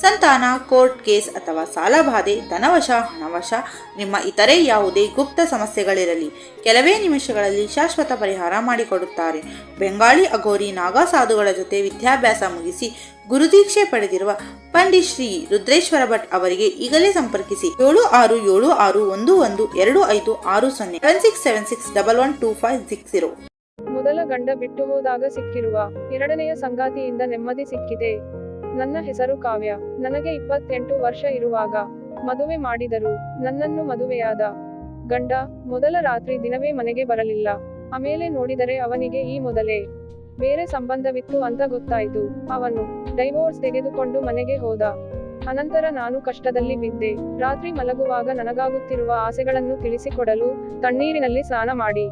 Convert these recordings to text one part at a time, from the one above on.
ಸಂತಾನ, court case ಅಥವಾ ಸಾಲಬಾಧೆ ಧನವಶ, ಹಣವಶ, ನಿಮ್ಮ ಇತರೆ ಯಾವುದೇ ಗುಪ್ತ ಸಮಸ್ಯೆಗಳಿರಲಿ, ಕೆಲವೇ ನಿಮಿಷಗಳಲ್ಲಿ ಶಾಶ್ವತ ಪರಿಹಾರ ಮಾಡಿಕೊಡುತ್ತಾರೆ. ಬೆಂಗಾಳಿ ಅಘೋರಿ ನಾಗಾ ಸಾಧುಗಳ ಜೊತೆ ವಿದ್ಯಾಭ್ಯಾಸ ಮುಗಿಸಿ ಗುರುದೀಕ್ಷೆ ಪಡೆದಿರುವ ಪಂಡಿತ್ ಶ್ರೀ ರುದ್ರೇಶ್ವರ ಭಟ್ ಅವರಿಗೆ ಈಗಲೇ ಸಂಪರ್ಕಿಸಿ ಏಳು ಆರು ಏಳು ಆರು ಒಂದು ಒಂದು ಎರಡು ಐದು ಆರು ಸೊನ್ನೆ seven six seven six double one two five six zero ಮೊದಲ ಗಂಡ ಬಿಟ್ಟು ಹೋದಾಗ ಸಿಕ್ಕಿರುವ ಎರಡನೆಯ ಸಂಗಾತಿಯಿಂದ ನೆಮ್ಮದಿ ಸಿಕ್ಕಿದೆ. ನನ್ನ ಹೆಸರು ಕಾವ್ಯ. ನನಗೆ ಇಪ್ಪತ್ತೆಂಟು ವರ್ಷ ಇರುವಾಗ ಮದುವೆ ಮಾಡಿದರು. ನನ್ನನ್ನು ಮದುವೆಯಾದ ಗಂಡ ಮೊದಲ ರಾತ್ರಿ ದಿನವೇ ಮನೆಗೆ ಬರಲಿಲ್ಲ. ಆಮೇಲೆ ನೋಡಿದರೆ ಅವನಿಗೆ ಈ ಮೊದಲೇ ಬೇರೆ ಸಂಬಂಧವಿತ್ತು ಅಂತ ಗೊತ್ತಾಯಿತು. ಅವನು ಡೈವೋರ್ಸ್ ತೆಗೆದುಕೊಂಡು ಮನೆಗೆ ಹೋದ ಅನಂತರ ನಾನು ಕಷ್ಟದಲ್ಲಿ ಬಿದ್ದೆ. ರಾತ್ರಿ ಮಲಗುವಾಗ ನನಗಾಗುತ್ತಿರುವ ಆಸೆಗಳನ್ನು ತಿಳಿಸಿಕೊಡಲು ತಣ್ಣೀರಿನಲ್ಲಿ ಸ್ನಾನ ಮಾಡಿ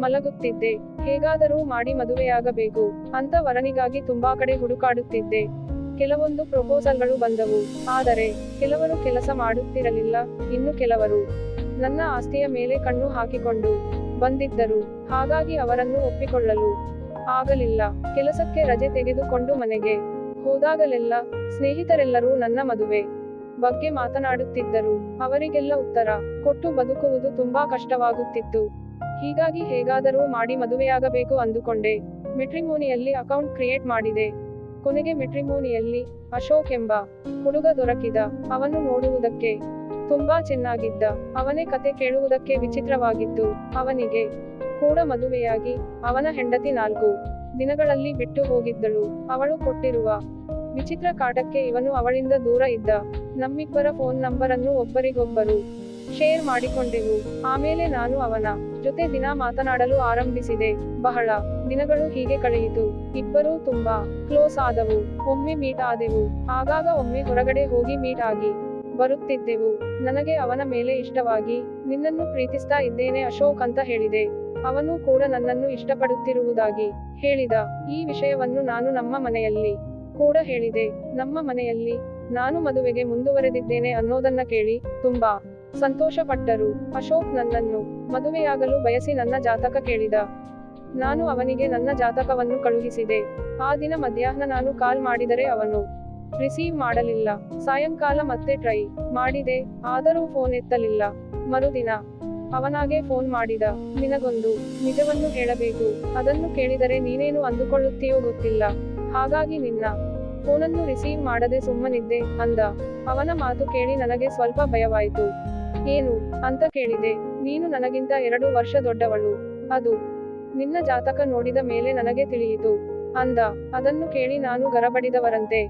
ಮಲಗುತ್ತಿದ್ದೆ. ಹೇಗಾದರೂ ಮಾಡಿ ಮದುವೆಯಾಗಬೇಕು ಅಂತ ವರನಿಗಾಗಿ ತುಂಬಾ ಕಡೆ ಹುಡುಕಾಡುತ್ತಿದ್ದೆ. ಕೆಲವೊಂದು ಪ್ರಪೋಸಲ್ಗಳು ಬಂದವು. ಆದರೆ, ಕೆಲವರು ಕೆಲಸ ಮಾಡುತ್ತಿರಲಿಲ್ಲ. ಇನ್ನು ಕೆಲವರು ನನ್ನ ಆಸ್ತಿಯ ಮೇಲೆ ಕಣ್ಣು ಹಾಕಿಕೊಂಡು ಬಂದಿದ್ದರು. ಹಾಗಾಗಿ ಅವರನ್ನು ಒಪ್ಪಿಕೊಳ್ಳಲು ಆಗಲಿಲ್ಲ. ಕೆಲಸಕ್ಕೆ ರಜೆ ತೆಗೆದುಕೊಂಡು ಮನೆಗೆ ಹೋದಾಗಲೆಲ್ಲ ಸ್ನೇಹಿತರೆಲ್ಲರೂ ನನ್ನ ಮದುವೆ ಬಗ್ಗೆ ಮಾತನಾಡುತ್ತಿದ್ದರು. ಅವರಿಗೆಲ್ಲ ಉತ್ತರ ಕೊಟ್ಟು ಬದುಕುವುದು ತುಂಬಾ ಕಷ್ಟವಾಗುತ್ತಿತ್ತು. ಹೀಗಾಗಿ ಹೇಗಾದರೂ ಮಾಡಿ ಮದುವೆಯಾಗಬೇಕು ಅಂದುಕೊಂಡೆ. ಮೆಟ್ರಿಮೋನಿಯಲ್ಲಿ ಅಕೌಂಟ್ ಕ್ರಿಯೇಟ್ ಮಾಡಿದೆ. ಕೊನೆಗೆ ಮೆಟ್ರಿಮೋನಿಯಲ್ಲಿ ಅಶೋಕ್ ಎಂಬ ಹುಡುಗ ದೊರಕಿದ. ಅವನು ನೋಡುವುದಕ್ಕೆ ತುಂಬಾ ಚೆನ್ನಾಗಿದ್ದ. ಅವನೇ ಕತೆ ಕೇಳುವುದಕ್ಕೆ ವಿಚಿತ್ರವಾಗಿದ್ದು, ಅವನಿಗೆ ಕೂಡ ಮದುವೆಯಾಗಿ ಅವನ ಹೆಂಡತಿ ನಾಲ್ಕು ದಿನಗಳಲ್ಲಿ ಬಿಟ್ಟು ಹೋಗಿದ್ದಳು. ಅವಳು ಕೊಟ್ಟಿರುವ ವಿಚಿತ್ರ ಕಾಟಕ್ಕೆ ಇವನು ಅವಳಿಂದ ದೂರ ಇದ್ದ. ನಮ್ಮಿಬ್ಬರ ಫೋನ್ ನಂಬರನ್ನು ಒಬ್ಬರಿಗೊಬ್ಬರು ಶೇರ್ ಮಾಡಿಕೊಂಡೆವು. ಆಮೇಲೆ ನಾನು ಅವನ ಜೊತೆ ದಿನ ಮಾತನಾಡಲು ಆರಂಭಿಸಿದೆ. ಬಹಳ ದಿನಗಳು ಹೀಗೆ ಕಳೆಯಿತು. ಇಬ್ಬರೂ ತುಂಬಾ ಕ್ಲೋಸ್ ಆದವು. ಒಮ್ಮೆ ಮೀಟ್ ಆದೆವು. ಆಗಾಗ ಒಮ್ಮೆ ಹೊರಗಡೆ ಹೋಗಿ ಮೀಟ್ ಆಗಿ ಬರುತ್ತಿದ್ದೆವು. ನನಗೆ ಅವನ ಮೇಲೆ ಇಷ್ಟವಾಗಿ, ನಿನ್ನನ್ನು ಪ್ರೀತಿಸ್ತಾ ಇದ್ದೇನೆ ಅಶೋಕ್ ಅಂತ ಹೇಳಿದೆ. ಅವನು ಕೂಡ ನನ್ನನ್ನು ಇಷ್ಟಪಡುತ್ತಿರುವುದಾಗಿ ಹೇಳಿದ ಈ ವಿಷಯವನ್ನು ನಾನು ನಮ್ಮ ಮನೆಯಲ್ಲಿ ಕೂಡ ಹೇಳಿದೆ. ನಮ್ಮ ಮನೆಯಲ್ಲಿ ನಾನು ಮದುವೆಗೆ ಮುಂದುವರೆದಿದ್ದೇನೆ ಅನ್ನೋದನ್ನ ಕೇಳಿ ತುಂಬಾ ಸಂತೋಷಪಟ್ಟರು. ಅಶೋಕ್ ನನ್ನನ್ನು, ಮದುವೆಯಾಗಲು ಬಯಸಿ ನನ್ನ ಜಾತಕ ಕೇಳಿದ. ನಾನು ಅವನಿಗೆ ನನ್ನ ಜಾತಕವನ್ನು ಕಳುಹಿಸಿದೆ. ಆ ದಿನ ಮಧ್ಯಾಹ್ನ ನಾನು ಕಾಲ್ ಮಾಡಿದರೆ ಅವನು, ರಿಸೀವ್ ಮಾಡಲಿಲ್ಲ. ಸಾಯಂಕಾಲ ಮತ್ತೆ ಟ್ರೈ ಮಾಡಿದೆ, ಆದರೂ ಫೋನ್ ಎತ್ತಲಿಲ್ಲ. ಮರುದಿನ ಅವನಾಗೆ ಫೋನ್ ಮಾಡಿದ. ನಿನಗೊಂದು ನಿಜವನ್ನು ಹೇಳಬೇಕು. ಅದನ್ನು ಕೇಳಿದರೆ ನೀನೇನು ಅಂದುಕೊಳ್ಳುತ್ತೀಯೋ ಗೊತ್ತಿಲ್ಲ. ಹಾಗಾಗಿ ನಿನ್ನ ಫೋನನ್ನು ರಿಸೀವ್ ಮಾಡದೆ ಸುಮ್ಮನಿದ್ದೆ ಅಂದ. ಅವನ ಮಾತು ಕೇಳಿ ನನಗೆ ಸ್ವಲ್ಪ ಭಯವಾಯಿತು. ಏನು ಅಂತ ಕೇಳಿದೆ. ನೀನು ನನಗಿಂತ ಎರಡು ವರ್ಷ ದೊಡ್ಡವಳು. ಅದು. ನಿನ್ನ ಜಾತಕ ನೋಡಿದ ಮೇಲೆ ನನಗೆ ತಿಳಿಯಿತು. ಅಂದ. ಅದನ್ನು ಕೇಳಿ ನಾನು ಗರಬಡಿದವರಂತೆ.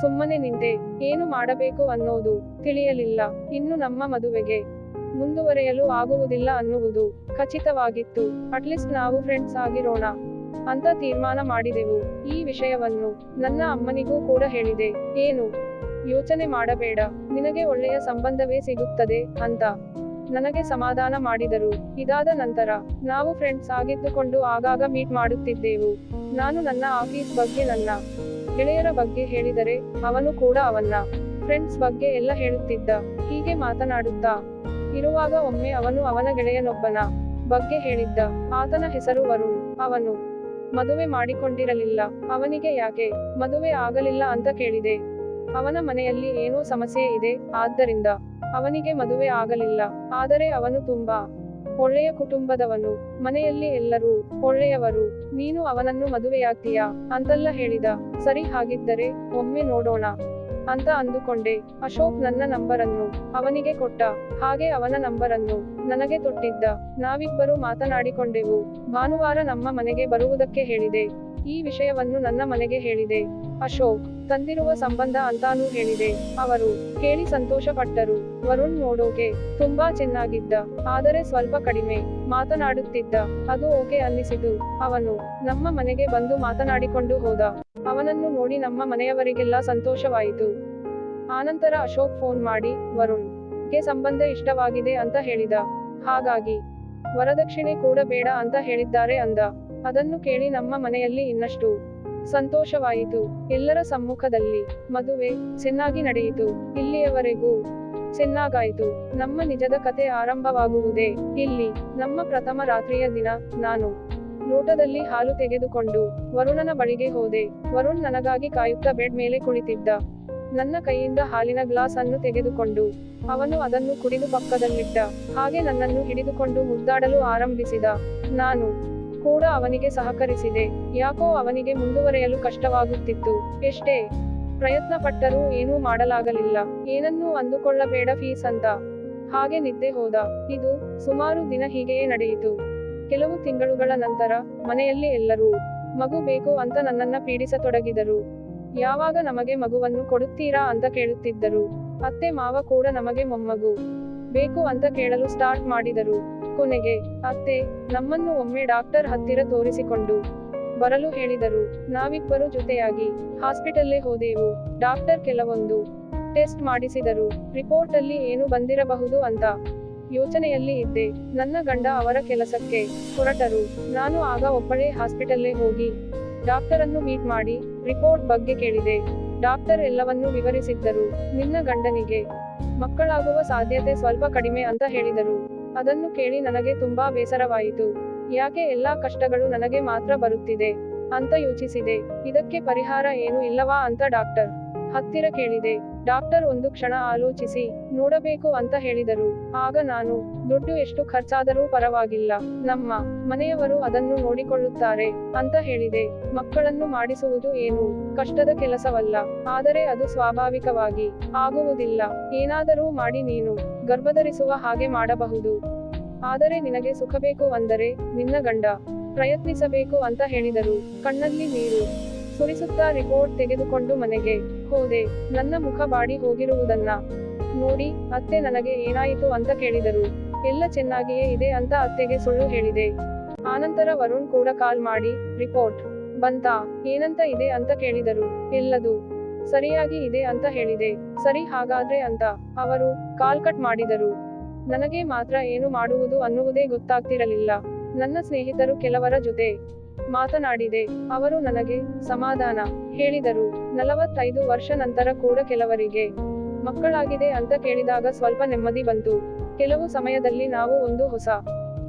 ಸುಮ್ಮನೆ ನಿಂತೆ. ಏನು ಮಾಡಬೇಕು ಅನ್ನೋದು ತಿಳಿಯಲಿಲ್ಲ. ಇನ್ನು ನಮ್ಮ ಮದುವೆಗೆ ಮುಂದುವರೆಯಲು ಆಗುವುದಿಲ್ಲ ಅನ್ನುವುದು ಖಚಿತವಾಗಿತ್ತು. ಅಟ್ಲೀಸ್ಟ್ ನಾವು ಫ್ರೆಂಡ್ಸ್ ಆಗಿರೋಣ ಅಂತ ತೀರ್ಮಾನ ಮಾಡಿದೆವು. ಈ ವಿಷಯವನ್ನು ನನ್ನ ಅಮ್ಮನಿಗೂ ಕೂಡ ಹೇಳಿದೆ. ಏನು? ಯೋಚನೆ ಮಾಡಬೇಡ. ನಿನಗೆ ಒಳ್ಳೆಯ ಸಂಬಂಧವೇ ಸಿಗುತ್ತದೆ ಅಂತ ನನಗೆ ಸಮಾಧಾನ ಮಾಡಿದರು. ಇದಾದ ನಂತರ ನಾವು ಫ್ರೆಂಡ್ಸ್ ಆಗಿದ್ದುಕೊಂಡು ಆಗಾಗ ಮೀಟ್ ಮಾಡುತ್ತಿದ್ದೆವು. ನಾನು ನನ್ನ ಆಫೀಸ್ ಬಗ್ಗೆ ನನ್ನ ಗೆಳೆಯರ ಬಗ್ಗೆ ಹೇಳಿದರೆ ಅವನು ಕೂಡ ಅವನ್ನ ಫ್ರೆಂಡ್ಸ್ ಬಗ್ಗೆ ಎಲ್ಲ ಹೇಳುತ್ತಿದ್ದ. ಹೀಗೆ ಮಾತನಾಡುತ್ತಾ ಇರುವಾಗ ಒಮ್ಮೆ ಅವನು ಅವನ ಗೆಳೆಯನೊಬ್ಬನ ಬಗ್ಗೆ ಹೇಳಿದ್ದ. ಆತನ ಹೆಸರು ವರುಣ್. ಅವನು ಮದುವೆ ಮಾಡಿಕೊಂಡಿರಲಿಲ್ಲ. ಅವನಿಗೆ ಯಾಕೆ ಮದುವೆ ಆಗಲಿಲ್ಲ ಅಂತ ಕೇಳಿದೆ. ಅವನ ಮನೆಯಲ್ಲಿ ಏನೋ ಸಮಸ್ಯೆ ಇದೆ, ಆದ್ದರಿಂದ ಅವನಿಗೆ ಮದುವೆ ಆಗಲಿಲ್ಲ. ಆದರೆ ಅವನು ತುಂಬಾ ಒಳ್ಳೆಯ ಕುಟುಂಬದವನು. ಮನೆಯಲ್ಲಿ ಎಲ್ಲರೂ ಒಳ್ಳೆಯವರು. ನೀನು ಅವನನ್ನು ಮದುವೆಯಾಗ್ತೀಯಾ? ಅಂತೆಲ್ಲ ಹೇಳಿದ. ಸರಿ, ಹಾಗಿದ್ದರೆ ಒಮ್ಮೆ ನೋಡೋಣ ಅಂತ ಅಂದುಕೊಂಡೆ. ಅಶೋಕ್ ನನ್ನ ನಂಬರನ್ನು ಅವನಿಗೆ ಕೊಟ್ಟ. ಹಾಗೆ ಅವನ ನಂಬರನ್ನು ನನಗೆ ತೊಟ್ಟಿದ್ದ. ನಾವಿಬ್ಬರು ಮಾತನಾಡಿಕೊಂಡೆವು. ಭಾನುವಾರ ನಮ್ಮ ಮನೆಗೆ ಬರುವುದಕ್ಕೆ ಹೇಳಿದೆ. ಈ ವಿಷಯವನ್ನು ನನ್ನ ಮನೆಗೆ ಹೇಳಿದೆ. ಅಶೋಕ್, ತಂದಿರುವ ಸಂಬಂಧ ಅಂತಾನೂ ಹೇಳಿದೆ. ಅವರು ಕೇಳಿ ಸಂತೋಷಪಟ್ಟರು. ವರುಣ್ ನೋಡೋಕೆ ತುಂಬಾ ಚೆನ್ನಾಗಿದ್ದ. ಆದರೆ ಸ್ವಲ್ಪ ಕಡಿಮೆ ಮಾತನಾಡುತ್ತಿದ್ದ. ಅದು ಓಕೆ ಅನ್ನಿಸಿತು. ಅವನು ನಮ್ಮ ಮನೆಗೆ ಬಂದು ಮಾತನಾಡಿಕೊಂಡು ಹೋದ. ಅವನನ್ನು ನೋಡಿ ನಮ್ಮ ಮನೆಯವರಿಗೆಲ್ಲ ಸಂತೋಷವಾಯಿತು. ಆನಂತರ ಅಶೋಕ್ ಫೋನ್ ಮಾಡಿ ವರುಣ್ಗೆ ಸಂಬಂಧ ಇಷ್ಟವಾಗಿದೆ ಅಂತ ಹೇಳಿದ. ಹಾಗಾಗಿ ವರದಕ್ಷಿಣೆ ಕೂಡ ಬೇಡ ಅಂತ ಹೇಳಿದ್ದಾರೆ ಅಂದ. ಅದನ್ನು ಕೇಳಿ ನಮ್ಮ ಮನೆಯಲ್ಲಿ ಇನ್ನಷ್ಟು ಸಂತೋಷವಾಯಿತು. ಎಲ್ಲರ ಸಮ್ಮುಖದಲ್ಲಿ ಮದುವೆ ಚೆನ್ನಾಗಿ ನಡೆಯಿತು. ಇಲ್ಲಿಯವರೆಗೂ ಚೆನ್ನಾಗಾಯಿತು. ನಮ್ಮ ನಿಜದ ಕತೆ ಆರಂಭವಾಗುವುದೇ ಇಲ್ಲಿ. ನಮ್ಮ ಪ್ರಥಮ ರಾತ್ರಿಯ ದಿನ ನಾನು ಲೋಟದಲ್ಲಿ ಹಾಲು ತೆಗೆದುಕೊಂಡು ವರುಣನ ಬಳಿಗೆ ಹೋದೆ. ವರುಣ್ ನನಗಾಗಿ ಕಾಯುತ್ತಾ ಬೆಡ್ ಮೇಲೆ ಕುಳಿತಿದ್ದ. ನನ್ನ ಕೈಯಿಂದ ಹಾಲಿನ ಗ್ಲಾಸ್ ಅನ್ನು ತೆಗೆದುಕೊಂಡು ಅವನು ಅದನ್ನು ಕುಡಿದು ಪಕ್ಕದಲ್ಲಿಟ್ಟ. ಹಾಗೆ ನನ್ನನ್ನು ಹಿಡಿದುಕೊಂಡು ಮುದ್ದಾಡಲು ಆರಂಭಿಸಿದ. ನಾನು ಕೂಡ ಅವನಿಗೆ ಸಹಕರಿಸಿದೆ. ಯಾಕೋ ಅವನಿಗೆ ಮುಂದುವರೆಯಲು ಕಷ್ಟವಾಗುತ್ತಿತ್ತು. ಎಷ್ಟೇ ಪ್ರಯತ್ನ ಪಟ್ಟರೂ ಏನೂ ಮಾಡಲಾಗಲಿಲ್ಲ. ಏನನ್ನೂ ಅಂದುಕೊಳ್ಳಬೇಡ ಫೀಸ್ ಅಂತ. ಹಾಗೆ ನಿದ್ದೆ ಹೋದ. ಇದು ಸುಮಾರು ದಿನ ಹೀಗೆಯೇ ನಡೆಯಿತು. ಕೆಲವು ತಿಂಗಳುಗಳ ನಂತರ ಮನೆಯಲ್ಲಿ ಎಲ್ಲರೂ, ಮಗು ಬೇಕು ಅಂತ ನನ್ನನ್ನ ಪೀಡಿಸತೊಡಗಿದರು. ಯಾವಾಗ ನಮಗೆ ಮಗುವನ್ನು ಕೊಡುತ್ತೀರಾ ಅಂತ ಕೇಳುತ್ತಿದ್ದರು. ಅತ್ತೆ ಮಾವ ಕೂಡ ನಮಗೆ ಮೊಮ್ಮಗು ಬೇಕು ಅಂತ ಕೇಳಲು ಸ್ಟಾರ್ಟ್ ಮಾಡಿದರು. ಕೊನೆಗೆ, ಅತ್ತೆ, ನಮ್ಮನ್ನು ಒಮ್ಮೆ ಡಾಕ್ಟರ್ ಹತ್ತಿರ ತೋರಿಸಿಕೊಂಡು ಬರಲು ಹೇಳಿದರು. ನಾವಿಬ್ಬರು ಜೊತೆಯಾಗಿ ಹಾಸ್ಪಿಟಲ್ಲೇ ಹೋದೆವು. ಡಾಕ್ಟರ್ ಕೆಲವೊಂದು ಟೆಸ್ಟ್ ಮಾಡಿಸಿದರು. ರಿಪೋರ್ಟ್ ಅಲ್ಲಿ ಏನು ಬಂದಿರಬಹುದು ಅಂತ ಯೋಚನೆಯಲ್ಲಿ ಇದ್ದೆ. ನನ್ನ ಗಂಡ ಅವರ ಕೆಲಸಕ್ಕೆ ಹೊರಟರು. ನಾನು ಆಗ ಒಬ್ಬಳೇ ಹಾಸ್ಪಿಟಲ್ಲೇ ಹೋಗಿ ಡಾಕ್ಟರ್ ಅನ್ನು ಮೀಟ್ ಮಾಡಿ ರಿಪೋರ್ಟ್ ಬಗ್ಗೆ ಕೇಳಿದೆ. ಡಾಕ್ಟರ್ ಎಲ್ಲವನ್ನೂ ವಿವರಿಸಿದ್ದರು. ನಿನ್ನ ಗಂಡನಿಗೆ ಮಕ್ಕಳಾಗುವ ಸಾಧ್ಯತೆ ಸ್ವಲ್ಪ ಕಡಿಮೆ ಅಂತ ಹೇಳಿದರು. ಅದನ್ನು ಕೇಳಿ ನನಗೆ ತುಂಬಾ ಬೇಸರವಾಯಿತು. ಯಾಕೆ ಎಲ್ಲಾ ಕಷ್ಟಗಳು ನನಗೆ ಮಾತ್ರ ಬರುತ್ತಿದೆ? ಅಂತ ಯೋಚಿಸಿದೆ. ಇದಕ್ಕೆ ಪರಿಹಾರ ಏನು ಇಲ್ಲವಾ ಅಂತ ಡಾಕ್ಟರ್ ಹತ್ತಿರ ಕೇಳಿದೆ. ಡಾಕ್ಟರ್ ಒಂದು ಕ್ಷಣ ಆಲೋಚಿಸಿ, ನೋಡಬೇಕು ಅಂತ ಹೇಳಿದರು. ಆಗ ನಾನು, ದುಡ್ಡು ಎಷ್ಟು ಖರ್ಚಾದರೂ ಪರವಾಗಿಲ್ಲ. ನಮ್ಮ ಮನೆಯವರು ಅದನ್ನು ನೋಡಿಕೊಳ್ಳುತ್ತಾರೆ ಅಂತ ಹೇಳಿದೆ. ಮಕ್ಕಳನ್ನು ಮಾಡಿಸುವುದು ಏನು? ಕಷ್ಟದ ಕೆಲಸವಲ್ಲ. ಆದರೆ ಅದು ಸ್ವಾಭಾವಿಕವಾಗಿ ಆಗುವುದಿಲ್ಲ. ಏನಾದರೂ ಮಾಡಿ ನೀನು. ಗರ್ಭಧರಿಸುವ ಹಾಗೆ ಮಾಡಬಹುದು. ಆದರೆ ನಿನಗೆ ಸುಖ ಬೇಕು ಅಂದರೆ ನಿನ್ನ ಗಂಡ ಪ್ರಯತ್ನಿಸಬೇಕು ಅಂತ ಹೇಳಿದರು. ಕಣ್ಣಲ್ಲಿ ನೀರು ಸುರಿಸುತ್ತಾ ರಿಪೋರ್ಟ್ ತೆಗೆದುಕೊಂಡು ಮನೆಗೆ ಹೋದೆ. ನನ್ನ ಮುಖ ಬಾಡಿ ಹೋಗಿರುವುದನ್ನ ನೋಡಿ ಅತ್ತೆ ನನಗೆ ಏನಾಯಿತು ಅಂತ ಕೇಳಿದರು. ಎಲ್ಲ ಚೆನ್ನಾಗಿಯೇ ಇದೆ ಅಂತ ಅತ್ತೆಗೆ ಸುಳ್ಳು ಹೇಳಿದೆ. ಆನಂತರ ವರುಣ್ ಕೂಡ ಕಾಲ್ ಮಾಡಿ ರಿಪೋರ್ಟ್ ಬಂತಾ? ಏನಂತ ಇದೆ? ಅಂತ ಕೇಳಿದರು. ಎಲ್ಲದು ಸರಿಯಾಗಿ ಇದೆ ಅಂತ ಹೇಳಿದೆ. ಸರಿ ಹಾಗಾದ್ರೆ ಅಂತ ಅವರು ಕಾಲ್ ಕಟ್ ಮಾಡಿದರು. ನನಗೆ ಮಾತ್ರ ಏನು ಮಾಡುವುದು ಅನ್ನುವುದೇ ಗೊತ್ತಾಗ್ತಿರಲಿಲ್ಲ. ನನ್ನ ಸ್ನೇಹಿತರು ಕೆಲವರ ಜೊತೆ ಮಾತನಾಡಿದೆ. ಅವರು ನನಗೆ ಸಮಾಧಾನ ಹೇಳಿದರು. ನಲವತ್ತೈದು ವರ್ಷ ನಂತರ ಕೂಡ ಕೆಲವರಿಗೆ ಮಕ್ಕಳಾಗಿದೆ ಅಂತ ಕೇಳಿದಾಗ ಸ್ವಲ್ಪ ನೆಮ್ಮದಿ ಬಂತು. ಕೆಲವು ಸಮಯದಲ್ಲಿ ನಾವು ಒಂದು ಹೊಸ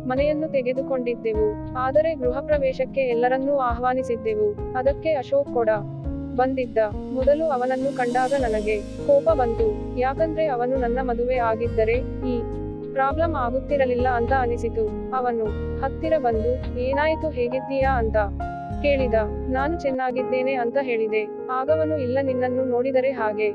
ಮನೆಯನ್ನು ತೆಗೆದುಕೊಂಡಿದ್ದೆವು. ಆದರೆ ಗೃಹ ಪ್ರವೇಶಕ್ಕೆ ಎಲ್ಲರನ್ನೂ ಆಹ್ವಾನಿಸಿದ್ದೆವು. ಅದಕ್ಕೆ ಅಶೋಕ್ ಕೂಡ ಬಂದಿದ್ದ. ಮೊದಲು ಅವನನ್ನು ಕಂಡಾಗ ನನಗೆ ಕೋಪ ಬಂತು. ಯಾಕಂದ್ರೆ ಅವನು ನನ್ನ ಮದುವೆ ಆಗಿದ್ದರೆ ಈ ಪ್ರಾಬ್ಲಮ್ ಆಗುತ್ತಿರಲಿಲ್ಲ ಅಂತ ಅನಿಸಿತು. ಅವನು, ಹತ್ತಿರ ಬಂದು ಏನಾಯಿತು ಹೇಗಿದ್ದೀಯಾ? ಅಂತ ಕೇಳಿದ. ನಾನು ಚೆನ್ನಾಗಿದ್ದೇನೆ ಅಂತ ಹೇಳಿದೆ. ಆಗವನು ಇಲ್ಲ ನಿನ್ನನ್ನು ನೋಡಿದರೆ ಹಾಗೆ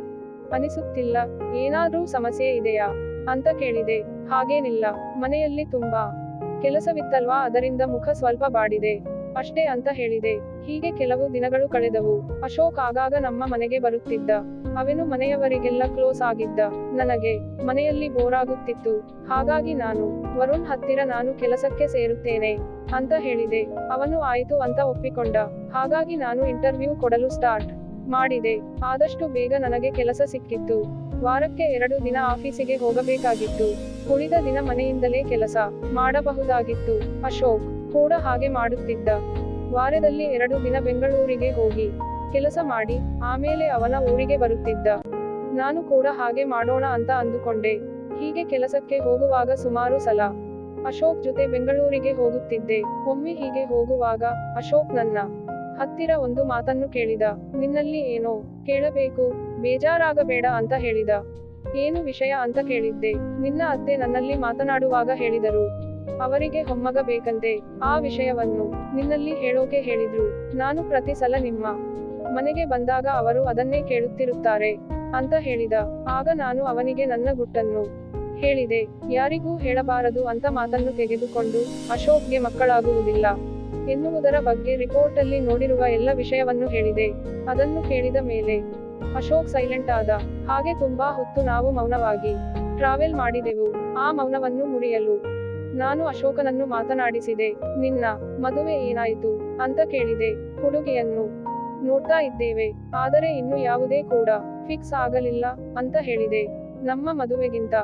ಅನಿಸುತ್ತಿಲ್ಲ. ಏನಾದ್ರೂ ಸಮಸ್ಯೆ ಇದೆಯಾ? ಅಂತ ಕೇಳಿದೆ. ಹಾಗೇನಿಲ್ಲ. ಮನೆಯಲ್ಲಿ ತುಂಬಾ ಕೆಲಸವಿತ್ತಲ್ವಾ? ಅದರಿಂದ ಮುಖ ಸ್ವಲ್ಪ ಬಾಡಿದೆ. ಅಷ್ಟೇ ಅಂತ ಹೇಳಿದೆ. ಹೀಗೆ ಕೆಲವು ದಿನಗಳು ಕಳೆದವು. ಅಶೋಕ್ ಆಗಾಗ ನಮ್ಮ ಮನೆಗೆ ಬರುತ್ತಿದ್ದ. ಅವನು ಮನೆಯವರಿಗೆಲ್ಲ ಕ್ಲೋಸ್ ಆಗಿದ್ದ. ನನಗೆ ಮನೆಯಲ್ಲಿ ಬೋರ್ ಆಗುತ್ತಿತ್ತು ಹಾಗಾಗಿ ನಾನು, ವರುಣ್ ಹತ್ತಿರ ನಾನು ಕೆಲಸಕ್ಕೆ ಸೇರುತ್ತೇನೆ ಅಂತ ಹೇಳಿದೆ. ಅವನು ಆಯಿತು ಅಂತ ಒಪ್ಪಿಕೊಂಡ. ಹಾಗಾಗಿ ನಾನು ಇಂಟರ್ವ್ಯೂ ಕೊಡಲು ಸ್ಟಾರ್ಟ್ ಮಾಡಿದೆ. ಆದಷ್ಟು ಬೇಗ ನನಗೆ ಕೆಲಸ ಸಿಕ್ಕಿತ್ತು. ವಾರಕ್ಕೆ ಎರಡು ದಿನ ಆಫೀಸಿಗೆ ಹೋಗಬೇಕಾಗಿತ್ತು. ಉಳಿದ ದಿನ ಮನೆಯಿಂದಲೇ ಕೆಲಸ ಮಾಡಬಹುದಾಗಿತ್ತು. ಅಶೋಕ್ ಕೂಡ ಹಾಗೆ ಮಾಡುತ್ತಿದ್ದ. ವಾರದಲ್ಲಿ ಎರಡು ದಿನ ಬೆಂಗಳೂರಿಗೆ ಹೋಗಿ ಕೆಲಸ ಮಾಡಿ, ಆಮೇಲೆ ಅವನ ಊರಿಗೆ ಬರುತ್ತಿದ್ದ. ನಾನು ಕೂಡ ಹಾಗೆ ಮಾಡೋಣ ಅಂತ ಅಂದುಕೊಂಡೆ. ಹೀಗೆ ಕೆಲಸಕ್ಕೆ ಹೋಗುವಾಗ ಸುಮಾರು ಸಲ ಅಶೋಕ್ ಜೊತೆ ಬೆಂಗಳೂರಿಗೆ ಹೋಗುತ್ತಿದ್ದೆ. ಒಮ್ಮೆ ಹೀಗೆ ಹೋಗುವಾಗ ಅಶೋಕ್ ನನ್ನ ಹತ್ತಿರ ಒಂದು ಮಾತನ್ನು ಕೇಳಿದ. ನಿನ್ನಲ್ಲಿ ಏನೋ ಕೇಳಬೇಕು, ಬೇಜಾರಾಗಬೇಡ ಅಂತ ಹೇಳಿದ. ಏನು ವಿಷಯ ಅಂತ ಕೇಳಿದ್ದೆ. ನಿನ್ನ ಅತ್ತೆ ನನ್ನಲ್ಲಿ ಮಾತನಾಡುವಾಗ ಹೇಳಿದರು. ಅವರಿಗೆ ಹೊಮ್ಮಗಬೇಕಂತೆ ಆ ವಿಷಯವನ್ನು ನಿನ್ನಲ್ಲಿ ಹೇಳೋಕೆ ಹೇಳಿದ್ರು. ನಾನು ಪ್ರತಿ ಸಲ ನಿಮ್ಮ ಮನೆಗೆ ಬಂದಾಗ ಅವರು ಅದನ್ನೇ ಕೇಳುತ್ತಿರುತ್ತಾರೆ ಅಂತ ಹೇಳಿದ. ಆಗ ನಾನು ಅವನಿಗೆ ನನ್ನ ಗುಟ್ಟನ್ನು ಹೇಳಿದೆ. ಯಾರಿಗೂ ಹೇಳಬಾರದು ಅಂತ ಮಾತನ್ನು ತೆಗೆದುಕೊಂಡು ಅಶೋಕ್ಗೆ ಮಕ್ಕಳಾಗುವುದಿಲ್ಲ ಎನ್ನುವುದರ ಬಗ್ಗೆ ರಿಪೋರ್ಟ್ ಅಲ್ಲಿ ನೋಡಿರುವ ಎಲ್ಲ ವಿಷಯವನ್ನು ಹೇಳಿದೆ. ಅದನ್ನು ಕೇಳಿದ ಮೇಲೆ ಅಶೋಕ್ ಸೈಲೆಂಟ್ ಆದ. ಹಾಗೆ ತುಂಬಾ ಹೊತ್ತು ನಾವು ಮೌನವಾಗಿ ಟ್ರಾವೆಲ್ ಮಾಡಿದೆವು. ಆ ಮೌನವನ್ನು ಮುರಿಯಲು ನಾನು ಅಶೋಕನನ್ನು ಮಾತನಾಡಿಸಿದೆ. ನಿನ್ನ ಮದುವೆ ಏನಾಯಿತು? ಅಂತ ಕೇಳಿದೆ. ಹುಡುಗಿಯನ್ನು ನೋಡ್ತಾ ಇದ್ದೇವೆ. ಆದರೆ ಇನ್ನು ಯಾವುದೇ ಕೂಡ ಫಿಕ್ಸ್ ಆಗಲಿಲ್ಲ ಅಂತ ಹೇಳಿದೆ. ನಮ್ಮ ಮದುವೆಗಿಂತ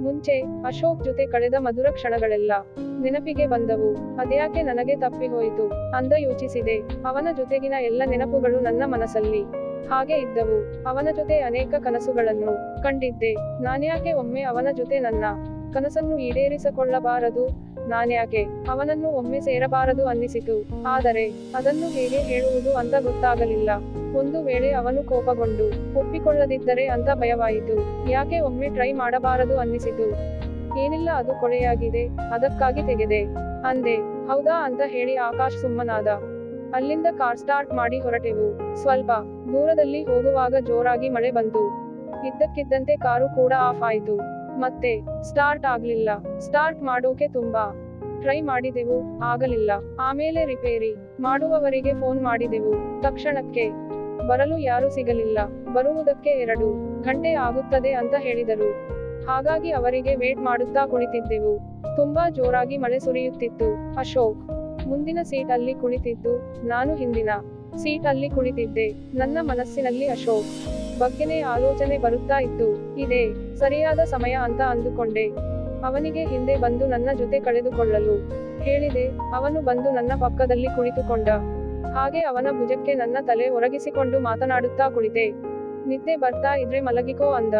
ಮುಂಚೆ ಅಶೋಕ್ ಜೊತೆ ಕಳೆದ ಮಧುರ ಕ್ಷಣಗಳೆಲ್ಲ ನೆನಪಿಗೆ ಬಂದವು. ಅದ್ಯಾಕೆ ನನಗೆ ತಪ್ಪಿ ಹೋಯಿತು? ಅಂದ ಯೋಚಿಸಿದೆ. ಅವನ ಜೊತೆಗಿನ ಎಲ್ಲ ನೆನಪುಗಳು ನನ್ನ ಮನಸ್ಸಲ್ಲಿ ಹಾಗೆ ಇದ್ದವು. ಅವನ ಜೊತೆ ಅನೇಕ ಕನಸುಗಳನ್ನು ಕಂಡಿದ್ದೆ. ನಾನ್ಯಾಕೆ ಒಮ್ಮೆ ಅವನ ಜೊತೆ ನನ್ನ ಕನಸನ್ನು ಈಡೇರಿಸಿಕೊಳ್ಳಬಾರದು. ನಾನ್ಯಾಕೆ ಅವನನ್ನು ಒಮ್ಮೆ ಸೇರಬಾರದು ಅನ್ನಿಸಿತು. ಆದರೆ ಅದನ್ನು ಹೇಗೆ ಹೇಳುವುದು ಅಂತ ಗೊತ್ತಾಗಲಿಲ್ಲ. ಒಂದು ವೇಳೆ ಅವನು ಕೋಪಗೊಂಡು, ಒಪ್ಪಿಕೊಳ್ಳದಿದ್ದರೆ ಅಂತ ಭಯವಾಯಿತು. ಯಾಕೆ ಒಮ್ಮೆ ಟ್ರೈ ಮಾಡಬಾರದು ಅನ್ನಿಸಿತು. ಏನಿಲ್ಲ, ಅದು ಕೊಳೆಯಾಗಿದೆ ಅದಕ್ಕಾಗಿ ತೆಗೆದೆ. ಅಂದೆ, ಹೌದಾ ಅಂತ ಹೇಳಿ ಆಕಾಶ್ ಸುಮ್ಮನಾದ. ಅಲ್ಲಿಂದ ಕಾರ್ ಸ್ಟಾರ್ಟ್ ಮಾಡಿ ಹೊರಟೆವು. ಸ್ವಲ್ಪ ದೂರದಲ್ಲಿ ಹೋಗುವಾಗ ಜೋರಾಗಿ ಮಳೆ ಬಂತು. ಇದ್ದಕ್ಕಿದ್ದಂತೆ ಕಾರು ಕೂಡ ಆಫ್ ಆಯಿತು. ಮತ್ತೆ ಸ್ಟಾರ್ಟ್ ಆಗ್ಲಿಲ್ಲ. ಸ್ಟಾರ್ಟ್ ಮಾಡೋಕೆ ತುಂಬಾ ಟ್ರೈ ಮಾಡಿದೆವು, ಆಗಲಿಲ್ಲ. ಆಮೇಲೆ ರಿಪೇರಿ ಮಾಡುವವರಿಗೆ ಫೋನ್ ಮಾಡಿದೆವು. ತಕ್ಷಣಕ್ಕೆ ಬರಲು ಯಾರು ಸಿಗಲಿಲ್ಲ. ಬರುವುದಕ್ಕೆ ಎರಡು ಗಂಟೆ ಆಗುತ್ತದೆ ಅಂತ ಹೇಳಿದರು. ಹಾಗಾಗಿ ಅವರಿಗೆ ವೇಟ್ ಮಾಡುತ್ತಾ ಕುಳಿತಿದ್ದೆವು. ತುಂಬಾ ಜೋರಾಗಿ ಮಳೆ ಸುರಿಯುತ್ತಿತ್ತು. ಅಶೋಕ್ ಮುಂದಿನ ಸೀಟ್ ಅಲ್ಲಿ ಕುಳಿತಿದ್ದು, ನಾನು ಹಿಂದಿನ ಸೀಟ್ ಅಲ್ಲಿ ಕುಳಿತಿದ್ದೆ. ನನ್ನ ಮನಸ್ಸಿನಲ್ಲಿ ಅಶೋಕ್ ಬಗ್ಗೆನೇ ಆಲೋಚನೆ ಬರುತ್ತಾ ಇತ್ತು. ಇದೇ ಸರಿಯಾದ ಸಮಯ ಅಂತ ಅಂದುಕೊಂಡೆ. ಅವನಿಗೆ ಹಿಂದೆ ಬಂದು ನನ್ನ ಜೊತೆ ಕಳೆದುಕೊಳ್ಳಲು ಹೇಳಿದೆ. ಅವನು ಬಂದು ನನ್ನ ಪಕ್ಕದಲ್ಲಿ ಕುಳಿತುಕೊಂಡ. ಹಾಗೆ ಅವನ ಭುಜಕ್ಕೆ ನನ್ನ ತಲೆ ಒರಗಿಸಿಕೊಂಡು ಮಾತನಾಡುತ್ತಾ ಕುಳಿತೆ. ನಿದ್ದೆ ಬರ್ತಾ ಇದ್ರೆ ಮಲಗಿಕೋ ಅಂದ.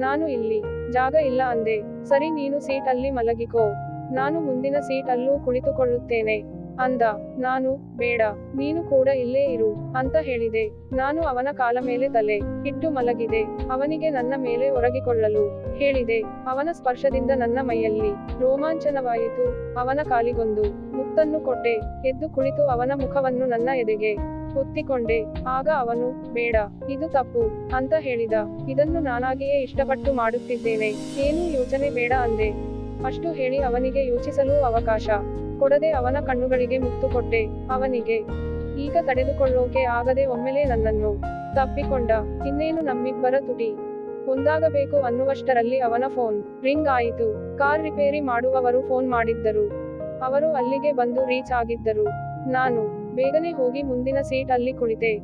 ನಾನು ಇಲ್ಲಿ ಜಾಗ ಇಲ್ಲ ಅಂದೆ. ಸರಿ ನೀನು ಸೀಟ್ ಅಲ್ಲಿ ಮಲಗಿಕೋ. ನಾನು ಮುಂದಿನ ಸೀಟ್ ಅಲ್ಲೂ ಕುಳಿತುಕೊಳ್ಳುತ್ತೇನೆ. ಅಂದ, ನಾನು, ಬೇಡ, ನೀನು ಕೂಡ ಇಲ್ಲೇ ಇರು, ಅಂತ ಹೇಳಿದೆ. ನಾನು ಅವನ ಕಾಲ ಮೇಲೆ ತಲೆ ಇಟ್ಟು ಮಲಗಿದೆ. ಅವನಿಗೆ ನನ್ನ ಮೇಲೆ ಒರಗಿಕೊಳ್ಳಲು ಹೇಳಿದೆ. ಅವನ ಸ್ಪರ್ಶದಿಂದ ನನ್ನ ಮೈಯಲ್ಲಿ ರೋಮಾಂಚನವಾಯಿತು. ಅವನ ಕಾಲಿಗೊಂದು ಮುತ್ತನ್ನು ಕೊಟ್ಟೆ. ಎದ್ದು ಕುಳಿತು ಅವನ ಮುಖವನ್ನು ನನ್ನ ಎದೆಗೆ ಒತ್ತಿಕೊಂಡೆ ಆಗ ಅವನು, ಬೇಡ, ಇದು ತಪ್ಪು, ಅಂತ ಹೇಳಿದ. ಇದನ್ನು ನಾನಾಗಿಯೇ ಇಷ್ಟಪಟ್ಟು ಮಾಡುತ್ತಿದ್ದೇನೆ. ಏನೂ ಯೋಚನೆ ಬೇಡ ಅಂದೆ. ಅಷ್ಟು ಹೇಳಿ ಅವನಿಗೆ ಯೋಚಿಸಲು ಅವಕಾಶ ಕೊಡದೆ ಅವನ ಕಣ್ಣುಗಳಿಗೆ ಮುತ್ತು ಕೊಟ್ಟೆ. ಅವನಿಗೆ, ಈಗ ತಡೆದುಕೊಳ್ಳೋಕೆ ಆಗದೆ ಒಮ್ಮೆಲೇ ನನ್ನನ್ನು ತಪ್ಪಿಕೊಂಡ. ಇನ್ನೇನು ನಮ್ಮಿಬ್ಬರ ತುಟಿ? ಒಂದಾಗಬೇಕು ಅನ್ನುವಷ್ಟರಲ್ಲಿ ಅವನ ಫೋನ್ ರಿಂಗ್ ಆಯಿತು. ಕಾರ್ ರಿಪೇರಿ ಮಾಡುವವರು ಫೋನ್ ಮಾಡಿದ್ದರು. ಅವರು ಅಲ್ಲಿಗೆ ಬಂದು ರೀಚ್ ಆಗಿದ್ದರು. ನಾನು ಬೇಗನೆ ಹೋಗಿ ಮುಂದಿನ ಸೀಟ್ ಅಲ್ಲಿ ಕುಳಿತೆ.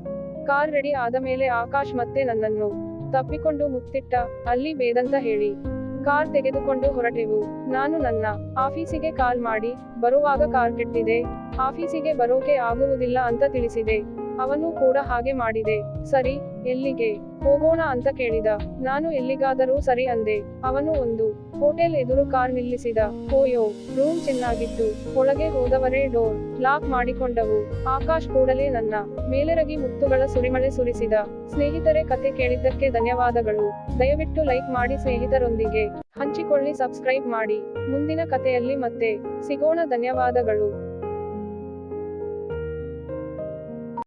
ಕಾರ್ ರೆಡಿ ಆದ ಮೇಲೆ ಆಕಾಶ್ ಮತ್ತೆ ನನ್ನನ್ನು ತಪ್ಪಿಕೊಂಡು ಮುತ್ತಿಟ್ಟ. ಅಲ್ಲಿ ಬೇದಂತ ಹೇಳಿ ಕಾರ್ ತೆಗೆದುಕೊಂಡು ಹೊರಟೆವು. ನಾನು ನನ್ನ ಆಫೀಸಿಗೆ ಕಾಲ್ ಮಾಡಿ, ಬರುವಾಗ ಕಾರ್ ಕೆಟ್ಟಿದೆ. ಆಫೀಸಿಗೆ ಬರೋಕೆ ಆಗುವುದಿಲ್ಲ ಅಂತ ತಿಳಿಸಿದೆ. ಅವನು ಕೂಡ ಹಾಗೆ ಮಾಡಿದೆ. ಸರಿ. ಎಲ್ಲಿಗೆ? ಹೋಗೋಣ ಅಂತ ಕೇಳಿದ. ನಾನು ಎಲ್ಲಿಗಾದರೂ ಸರಿ ಅಂದೆ. ಅವನು ಒಂದು ಹೋಟೆಲ್ ಎದುರು ಕಾರ್ ನಿಲ್ಲಿಸಿದ. ಓಯೋ, ರೂಮ್ ಚೆನ್ನಾಗಿತ್ತು. ಒಳಗೆ ಹೋದವರೇ ಡೋರ್ ಲಾಕ್ ಮಾಡಿಕೊಂಡವು. ಆಕಾಶ್ ಕೂಡಲೇ ನನ್ನ ಮೇಲೆರಗಿ ಮುತ್ತುಗಳ ಸುರಿಮಳೆ ಸುರಿಸಿದ. ಸ್ನೇಹಿತರೆ, ಕತೆ ಕೇಳಿದ್ದಕ್ಕೆ ಧನ್ಯವಾದಗಳು. ದಯವಿಟ್ಟು ಲೈಕ್ ಮಾಡಿ ಸ್ನೇಹಿತರೊಂದಿಗೆ ಹಂಚಿಕೊಳ್ಳಿ, ಸಬ್ಸ್ಕ್ರೈಬ್ ಮಾಡಿ. ಮುಂದಿನ ಕಥೆಯಲ್ಲಿ ಮತ್ತೆ ಸಿಗೋಣ, ಧನ್ಯವಾದಗಳು.